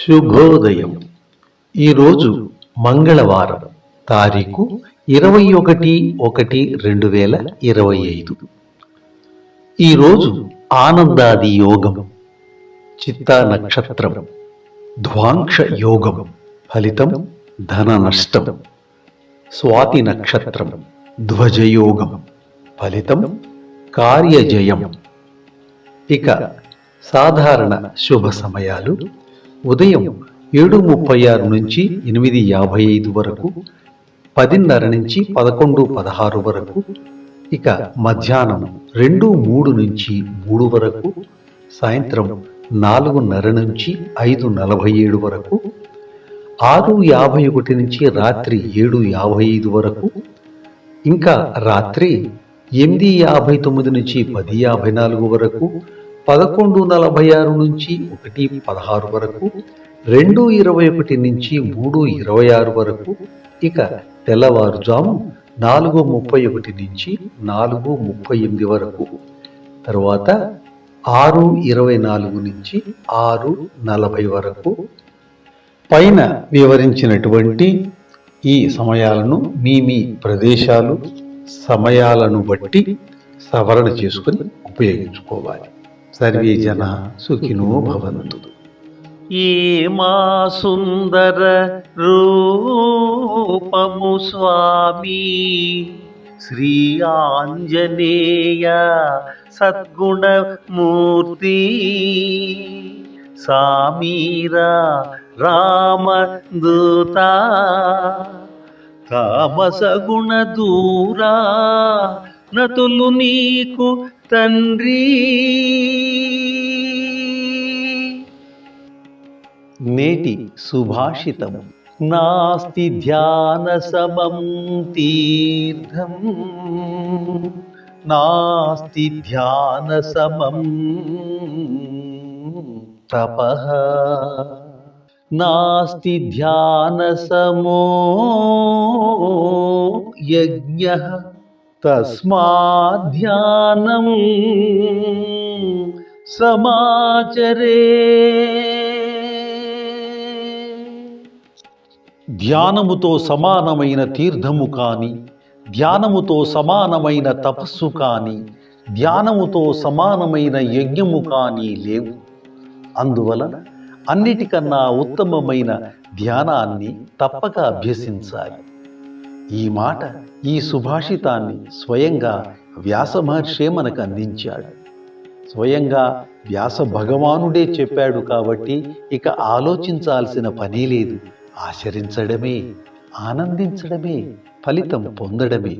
శుభోదయం. ఈరోజు మంగళవారం తారీఖు ఇరవై ఒకటి ఒకటి రెండు వేల ఇరవై ఐదు. ఈరోజు ఆనందాది యోగం చిత్తా నక్షత్రం ధ్వాంక్ష యోగం ఫలితం ధన నష్టం స్వాతి నక్షత్రం ధ్వజయోగం ఫలితం కార్యజయం. ఇక సాధారణ శుభ సమయాలు ఉదయం ఏడు ముప్పై ఆరు నుంచి ఎనిమిది యాభై ఐదు వరకు పదిన్నర నుంచి పదకొండు పదహారు వరకు ఇక మధ్యాహ్నం రెండు మూడు నుంచి మూడు వరకు సాయంత్రం నాలుగున్నర నుంచి ఐదు నలభై ఏడు వరకు ఆరు యాభై ఒకటి నుంచి రాత్రి ఏడు యాభై ఐదు వరకు ఇంకా రాత్రి ఎనిమిది యాభై తొమ్మిది నుంచి పది యాభై నాలుగు వరకు పదకొండు నలభై ఆరు నుంచి ఒకటి పదహారు వరకు రెండు ఇరవై ఒకటి నుంచి మూడు ఇరవై ఆరు వరకు ఇక తెల్లవారుజాము నాలుగు ముప్పై ఒకటి నుంచి నాలుగు ముప్పై ఎనిమిది వరకు. తర్వాత ఆరు ఇరవై నాలుగు నుంచి ఆరు నలభై వరకు. పైన వివరించినటువంటి ఈ సమయాలను మీ మీ ప్రదేశాలు సమయాలను బట్టి సవరణ చేసుకుని ఉపయోగించుకోవాలి. సర్వే జన సుఖినో భవంతు. ఏమా సుందర రూపము స్వామి శ్రీ ఆంజనేయ సద్గుణమూర్తి. సామీరా రామదూత తామస గుణ దూరా నతులు నీకు తండ్రి. నేటి సుభాషితం నాస్తి ధ్యాన సమం తీర్థం. నాస్తి ధ్యాన సమం తప. నాస్తి ధ్యాన సమో యజ్ఞ. తస్మాధ్యానం సమాచరే ధ్యానముతో సమానమైన తీర్థము కాని ధ్యానముతో సమానమైన తపస్సు కాని ధ్యానముతో సమానమైన యజ్ఞము కానీ లేవు। అందువలన అన్నిటికన్నా ఉత్తమమైన ధ్యానాన్ని తప్పక అభ్యసించాలి। ఈ మాట ఈ సుభాషితాన్ని స్వయంగా వ్యాస మహర్షే మనకు అందించాడు. స్వయంగా వ్యాస భగవానుడే చెప్పాడు కాబట్టి ఇక ఆలోచించాల్సిన పని లేదు. ఆచరించడమే ఆనందించడమే ఫలితం పొందడమే.